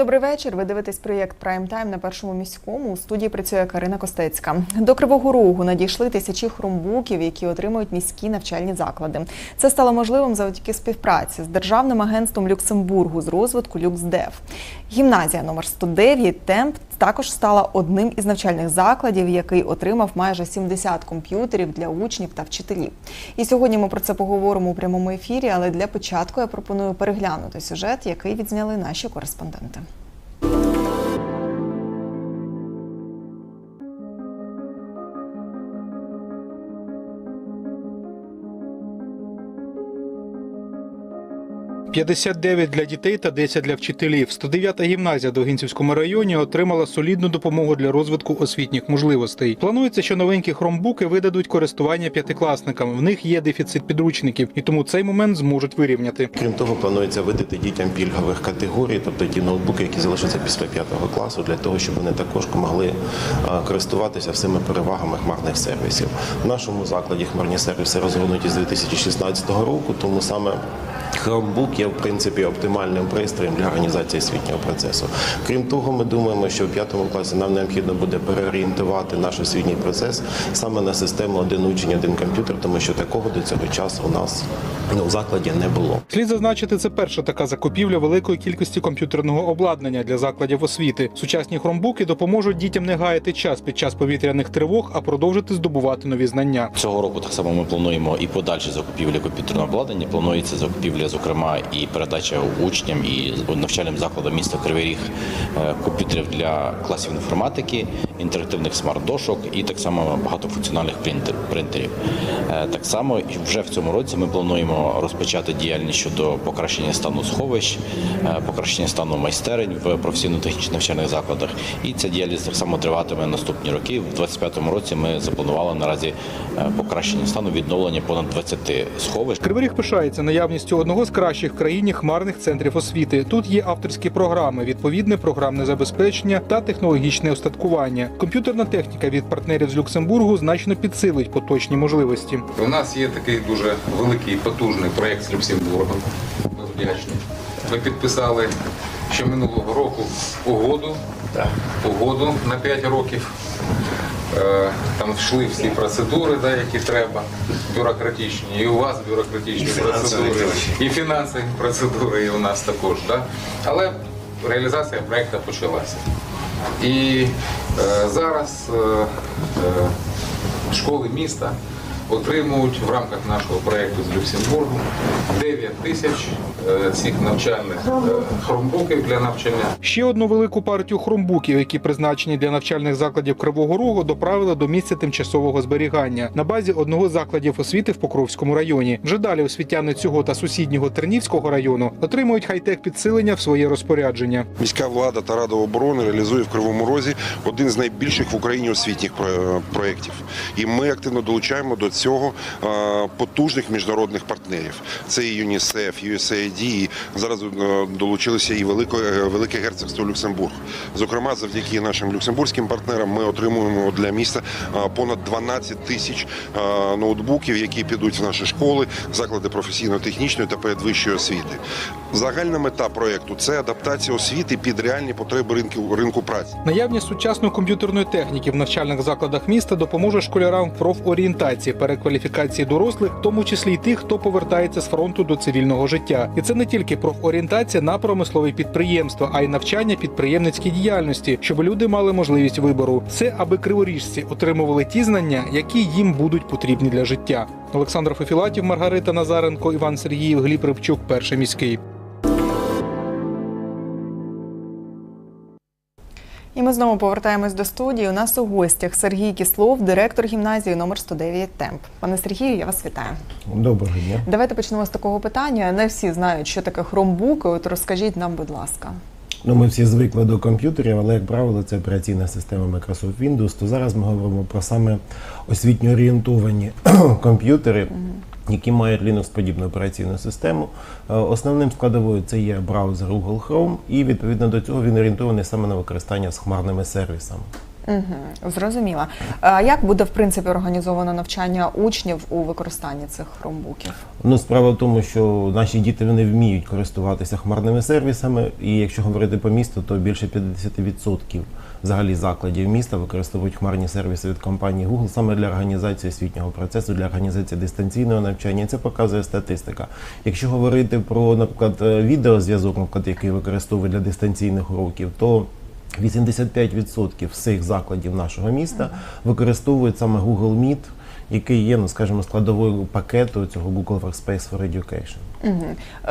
Добрий вечір. Ви дивитесь проєкт Прайм Тайм на першому міському. У студії працює Карина Костецька. До Кривого Рогу надійшли тисячі хромбуків, які отримують міські навчальні заклади. Це стало можливим завдяки співпраці з державним агентством Люксембургу з розвитку Люксдев. Гімназія номер 109 Темп також стала одним із навчальних закладів, який отримав майже 70 комп'ютерів для учнів та вчителів. І сьогодні ми про це поговоримо у прямому ефірі. Але для початку я пропоную переглянути сюжет, який відзняли наші кореспонденти. 59 для дітей та 10 для вчителів. 109-та гімназія в Довгинцівському районі отримала солідну допомогу для розвитку освітніх можливостей. Планується, що новенькі хромбуки видадуть користування п'ятикласникам. В них є дефіцит підручників, і тому цей момент зможуть вирівняти. Крім того, планується видати дітям пільгових категорій, тобто ті ноутбуки, які залишаться після п'ятого класу, для того, щоб вони також могли користуватися всіми перевагами хмарних сервісів. В нашому закладі хмарні сервіси розгорнуті з 2016 року, тому саме. Chromebook є в принципі оптимальним пристроєм для організації освітнього процесу. Крім того, ми думаємо, що в п'ятому класі нам необхідно буде переорієнтувати наш освітній процес саме на систему один учень, один комп'ютер, тому що такого до цього часу у нас ну, в закладі не було. Слід зазначити, це перша така закупівля великої кількості комп'ютерного обладнання для закладів освіти. Сучасні хромбуки допоможуть дітям не гаяти час під час повітряних тривог, а продовжити здобувати нові знання. Цього року так само ми плануємо і подальші закупівлі комп'ютерного обладнання. Планується закупівля, зокрема, і передача учням і навчальним закладам міста Кривий Ріг е, комп'ютерів для класів інформатики, інтерактивних смарт-дошок і так само багатофункціональних принтерів. Е, Так само вже в цьому році ми плануємо розпочати діяльність щодо покращення стану сховищ, е, покращення стану майстерень в професійно-технічних навчальних закладах. І ця діяльність так само триватиме наступні роки. В 2025 році ми запланували наразі покращення стану відновлення понад 20 сховищ. Кривий Ріг пишається наявністю одного з кращих в країні хмарних центрів освіти. Тут є авторські програми, відповідне програмне забезпечення та технологічне устаткування. Комп'ютерна техніка від партнерів з Люксембургу значно підсилить поточні можливості. У нас є такий дуже великий потужний проєкт з Люксембургом. Ми вдячні. Ми підписали ще минулого року угоду, угоду на 5 років. Е, Там йшли всі процедури, да, які треба, бюрократичні, і у вас бюрократичні процедури, і фінансові процедури, і у нас також. Да? Але реалізація проєкту почалася. І е, зараз е, е, школи міста отримують в рамках нашого проєкту з Люксембургу 9 тисяч е, цих навчальних е, хромбуків для навчання. Ще одну велику партію хромбуків, які призначені для навчальних закладів Кривого Рогу, доправили до місця тимчасового зберігання на базі одного з закладів освіти в Покровському районі. Вже далі освітяни цього та сусіднього Тернівського району отримують хай-тек підсилення в своє розпорядження. Міська влада та рада оборони реалізує в Кривому Розі один з найбільших в Україні освітніх проєктів. І ми активно долучаємо до цього е, потужних міжнародних партнерів. Це і ЮНІСЕФ, USAID, і зараз е, долучилося і Велике, Велике Герцогство Люксембург. Зокрема, завдяки нашим люксембурзьким партнерам ми отримуємо для міста е, понад 12 тисяч ноутбуків, які підуть в наші школи, заклади професійно-технічної та передвищої освіти. Загальна мета проєкту це адаптація освіти під реальні потреби ринку, ринку праці. Наявність сучасної комп'ютерної техніки в навчальних закладах міста допоможе школярам профорієнтації, перекваліфікації дорослих, в тому числі й тих, хто повертається з фронту до цивільного життя. І це не тільки профорієнтація на промислові підприємства, а й навчання підприємницькій діяльності, щоб люди мали можливість вибору. Це аби криворіжці отримували ті знання, які їм будуть потрібні для життя. Олександр Фефілатів, Маргарита Назаренко, Іван Сергіїв, Гліб Рибчук, перший міський. І ми знову повертаємось до студії. У нас у гостях Сергій Кіслов, директор гімназії номер 109 Темп. Пане Сергію, я вас вітаю. Доброго дня. Давайте почнемо з такого питання. Не всі знають, що таке хромбук. От розкажіть нам, будь ласка. Ну, ми всі звикли до комп'ютерів, але, як правило, це операційна система Microsoft Windows. То зараз ми говоримо про саме освітньо орієнтовані комп'ютери, які мають Linux-подібну операційну систему. Е, Основним складовою це є браузер Google Chrome, і відповідно до цього він орієнтований саме на використання з хмарними сервісами. Угу, зрозуміла. А як буде в принципі організовано навчання учнів у використанні цих хромбуків? Ну, справа в тому, що наші діти вони вміють користуватися хмарними сервісами, і якщо говорити по місту, то більше 50% взагалі закладів міста використовують хмарні сервіси від компанії Google саме для організації освітнього процесу, для організації дистанційного навчання. Це показує статистика. Якщо говорити про, наприклад, е, відеозв'язок, наприклад, який використовують для дистанційних уроків, то 85% всіх закладів нашого міста використовують саме Google Meet, який є, ну скажімо, складовою пакету цього Google Workspace for Education. Угу.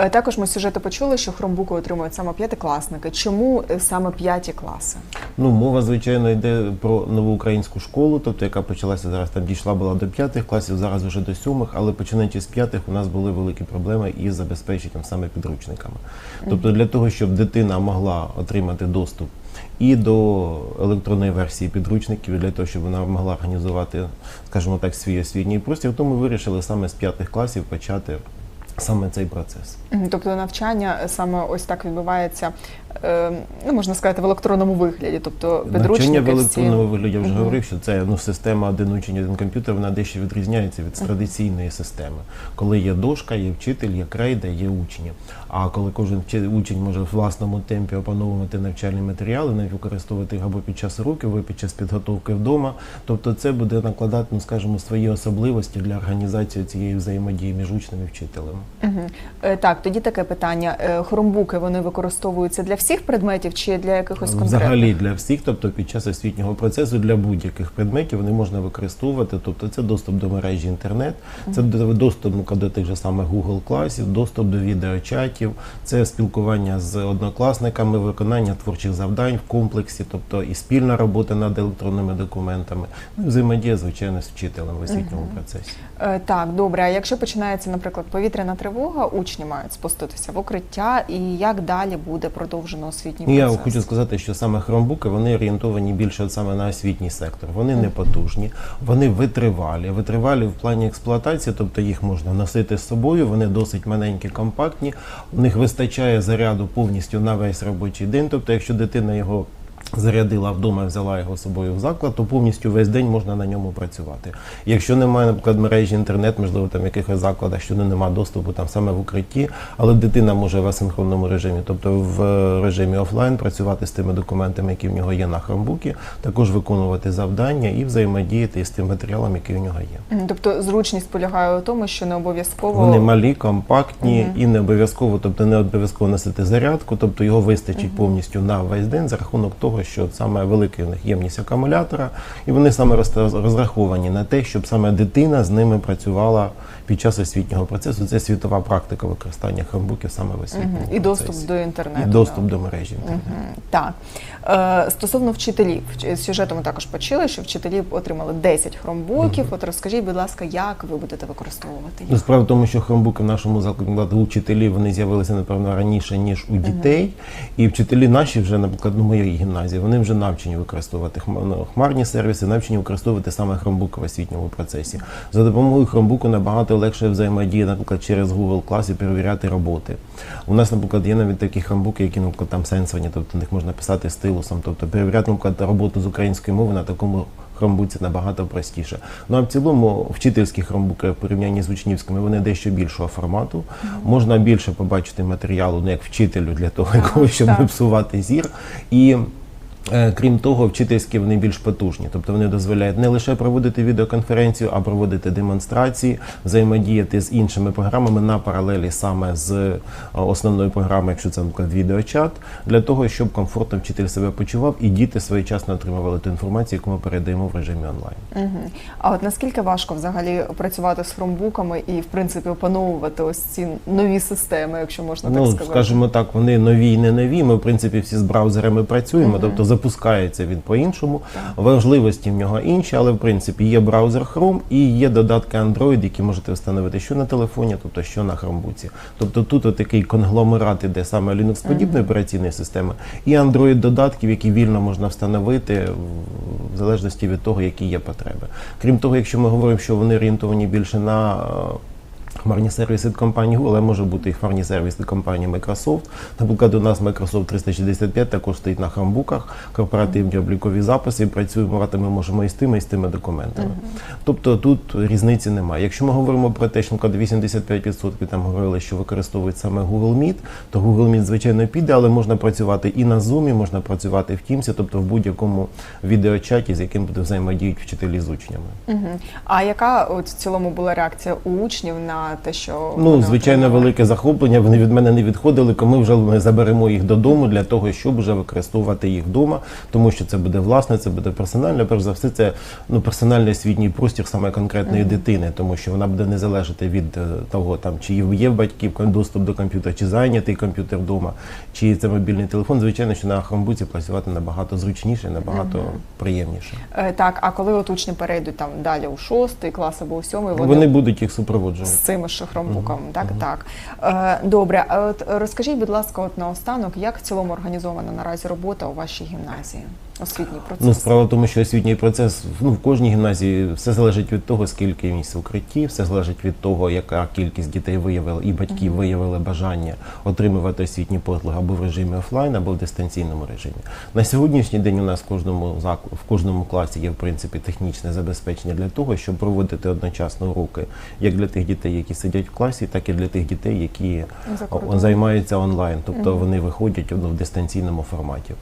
Також ми з сюжету почули, що хромбуки отримують саме п'ятикласники. Чому саме п'яті класи? Ну, мова, звичайно, йде про нову українську школу, тобто яка почалася зараз, там дійшла була до п'ятих класів, зараз вже до сьомих, але починаючи з п'ятих, у нас були великі проблеми із забезпеченням саме підручниками. Тобто для того, щоб дитина могла отримати доступ і до електронної версії підручників, для того, щоб вона могла організувати, скажімо так, свій освітній простір, Тому вирішили саме з п'ятих класів почати саме цей процес. Тобто навчання саме ось так відбувається, ну можна сказати, в електронному вигляді. Тобто Навчання підручники в всі... електронному вигляді я вже Мгм. говорив, що це ну, система один учень, один комп'ютер, вона дещо відрізняється від традиційної системи. Коли є дошка, є вчитель, є крейда, є учні. А коли кожен учень може в власному темпі опановувати навчальні матеріали, навіть використовувати їх або під час уроків, або під час підготовки вдома, тобто це буде накладати, ну скажімо, свої особливості для організації цієї взаємодії між учнем і вчителем. Мгм. Е, Так, тоді таке питання. Е, Хромбуки вони використовуються для всіх предметів чи для якихось конкретних? Взагалі для всіх, тобто під час освітнього процесу для будь-яких предметів вони можна використовувати. Тобто це доступ до мережі інтернет, це доступ ну, до тих же самих Google класів, доступ до відеочатів, це спілкування з однокласниками, виконання творчих завдань в комплексі, тобто і спільна робота над електронними документами, ну взаємодія, звичайно, з вчителем в освітньому процесі. Е, Так, добре. А якщо починається, наприклад, повітряна тривога, учні мають спуститися в укриття, і як далі буде продовжено освітній процес. Я хочу сказати, що саме хромбуки вони орієнтовані більше от саме на освітній сектор. Вони не потужні, вони витривалі. Витривалі в плані експлуатації, тобто їх можна носити з собою. Вони досить маленькі, компактні. У них вистачає заряду повністю на весь робочий день. Тобто, якщо дитина його зарядила вдома, взяла його з собою в заклад, то повністю весь день можна на ньому працювати. Якщо немає, наприклад, мережі інтернет, можливо, там в якихось закладах, що немає доступу там саме в укритті, але дитина може в асинхронному режимі, тобто в е, режимі офлайн, працювати з тими документами, які в нього є на хромбукі, також виконувати завдання і взаємодіяти з тим матеріалом, який у нього є. Тобто зручність полягає у тому, що не обов'язково Вони малі, компактні і не обов'язково, тобто не обов'язково носити зарядку, тобто його вистачить повністю на весь день за рахунок того, що саме велика в них ємність акумулятора, і вони саме розраховані на те, щоб саме дитина з ними працювала під час освітнього процесу. Це світова практика використання хромбуків саме в освітньому Мгм. і доступ до інтернету. і доступ до мережі інтернету. Мгм. Так. Е, стосовно вчителів, з сюжету ми також почули, що вчителі отримали 10 хромбуків. От розкажіть, будь ласка, як ви будете використовувати Ну, їх? справа в тому, що хромбуки в нашому закладі у вчителів вони з'явилися, напевно, раніше, ніж у дітей. І вчителі наші вже, наприклад, ну, моєї гімназії, вони вже навчені використовувати ну, хмарні сервіси, навчені використовувати саме хромбуки в освітньому процесі. За допомогою хромбуку набагато легше взаємодія, наприклад, через Google Class і перевіряти роботи. У нас, наприклад, є навіть такі хромбуки, які, наприклад, там сенсорні, тобто них можна писати стилусом, тобто перевіряти, наприклад, роботу з української мови на такому хромбуці набагато простіше. Ну а в цілому вчительські хромбуки в порівнянні з учнівськими вони дещо більшого формату. Можна більше побачити матеріалу, ну як вчителю для того, якого, щоб не псувати зір. І Крім того, вчительські вони більш потужні, тобто вони дозволяють не лише проводити відеоконференцію, а проводити демонстрації, взаємодіяти з іншими програмами на паралелі саме з е, основною програмою, якщо це наприклад відеочат, для того, щоб комфортно вчитель себе почував і діти своєчасно отримували ту інформацію, яку ми передаємо в режимі онлайн. Мгм. А от наскільки важко взагалі працювати з хромбуками і, в принципі, опановувати ось ці нові системи, якщо можна так Ну, сказати? скажімо так, вони нові і не нові. Ми, в принципі, всі з браузерами працюємо, тобто запускається він по-іншому. Важливості в нього інші, але в принципі є браузер Chrome і є додатки Android, які можете встановити що на телефоні, тобто що на хромбуці. Тобто тут такий конгломерат іде саме Linux подібної операційної системи, і Android додатків, які вільно можна встановити в залежності від того, які є потреби. Крім того, якщо ми говоримо, що вони орієнтовані більше на е, Хмарні сервіси від компанії Google, але може бути і хмарні сервіси від компанії Microsoft. Наприклад, у нас Microsoft 365 також стоїть на хромбуках, корпоративні облікові записи, працюємо ми можемо і з тими, і з тими документами. Тобто тут різниці немає. Якщо ми говоримо про те, що наприклад, 85% там говорили, що використовують саме Google Meet, то Google Meet, звичайно, піде, але можна працювати і на Zoom, можна працювати в Teams, тобто в будь-якому відеочаті, з яким буде взаємодіють вчителі з учнями. Мгм. А яка от в цілому була реакція у учнів на те, що Ну, звичайно, велике захоплення. Вони від мене не відходили, коли ми вже ми заберемо їх додому для того, щоб вже використовувати їх вдома, тому що це буде власне, це буде персонально. Перш за все, це ну персональний освітній простір саме конкретної дитини, тому що вона буде не залежати від е, того, там чи є в батьків доступ до комп'ютера, чи зайнятий комп'ютер вдома, чи це мобільний телефон. Звичайно, що на хромбуці працювати набагато зручніше, набагато приємніше. Е, Так, а коли от учні перейдуть там далі у шостий клас або у сьомий, вони, Вони будуть їх з супроводжувати. Цими ж хромбуками, так, так. Е, Добре, а от розкажіть, будь ласка, от наостанок, як в цілому організована наразі робота у вашій гімназії? Освітній процес? Ну, справа в тому, що освітній процес ну, в кожній гімназії все залежить від того, скільки місць в укритті, все залежить від того, яка кількість дітей виявила і батьків виявили бажання отримувати освітні послуги або в режимі офлайн, або в дистанційному режимі. На сьогоднішній день у нас в кожному в кожному класі є в принципі технічне забезпечення для того, щоб проводити одночасно уроки як для тих дітей, які сидять в класі, так і для тих дітей, які займаються онлайн, тобто вони виходять ну, в дистанційному форматі.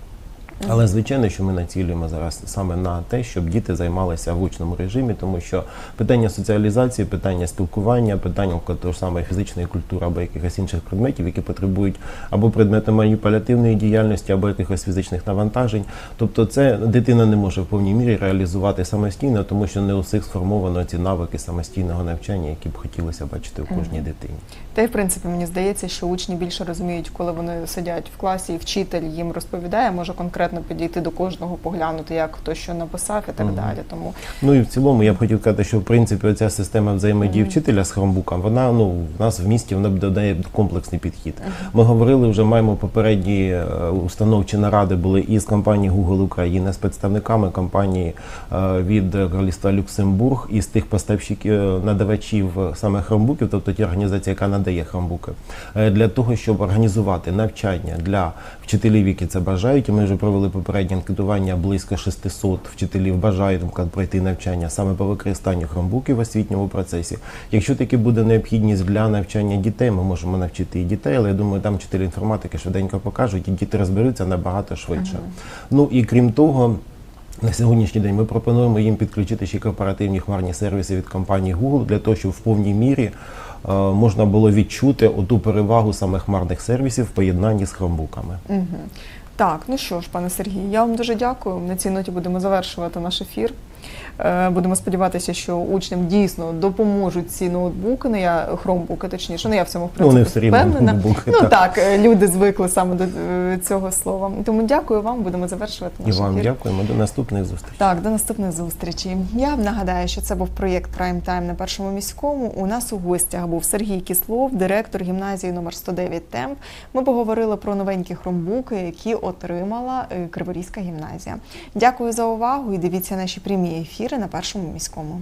Але звичайно, що ми націлюємо зараз саме на те, щоб діти займалися в очному режимі, тому що питання соціалізації, питання спілкування, питання того ж самої фізичної культури або якихось інших предметів, які потребують або предмету маніпулятивної діяльності, або якихось фізичних навантажень. Тобто, це дитина не може в повній мірі реалізувати самостійно, тому що не у всіх сформовано ці навики самостійного навчання, які б хотілося бачити у кожній дитині. Та й в принципі мені здається, що учні більше розуміють, коли вони сидять в класі, і вчитель їм розповідає, може конкретно підійти до кожного, поглянути, як хто що написав і так далі. Тому Ну і в цілому я б хотів сказати, що в принципі оця система взаємодії вчителя з хромбуком, вона ну в нас в місті вона додає комплексний підхід. Ми говорили вже маємо попередні е, установчі наради були і з компанії Google Україна, з представниками компанії е, від Королівства Люксембург і з тих поставщиків е, надавачів саме хромбуків, тобто ті організації, яка надає хромбуки, для того, щоб організувати навчання для вчителів, які це бажають. І Ми вже провели попереднє анкетування. Близько 600 вчителів бажають пройти навчання саме по використанню хромбуків в освітньому процесі. Якщо таки буде необхідність для навчання дітей, ми можемо навчити і дітей, але я думаю, там вчителі інформатики швиденько покажуть, і діти розберуться набагато швидше. Ну і крім того. На сьогоднішній день ми пропонуємо їм підключити ще корпоративні хмарні сервіси від компанії Google для того, щоб в повній мірі е, можна було відчути оту перевагу саме хмарних сервісів в поєднанні з хромбуками. Так, ну що ж, пане Сергію, я вам дуже дякую. На цій ноті будемо завершувати наш ефір. Е, Будемо сподіватися, що учням дійсно допоможуть ці ноутбуки, не я хромбуки, точніше. Ну я в цьому в Ну, принципі все впевнена. ноутбуки, Ну так. е, люди звикли саме до е, цього слова. Тому дякую вам. Будемо завершувати І вам ефір. дякуємо. До наступних зустрічей. Так, до наступних зустрічей. Я вам нагадаю, що це був проєкт Прайм Тайм на першому міському. У нас у гостях був Сергій Кіслов, директор гімназії номер 109 Темп. Ми поговорили про новенькі хромбуки, які отримала Криворізька гімназія. Дякую за увагу і дивіться наші прямі ефіри на першому міському.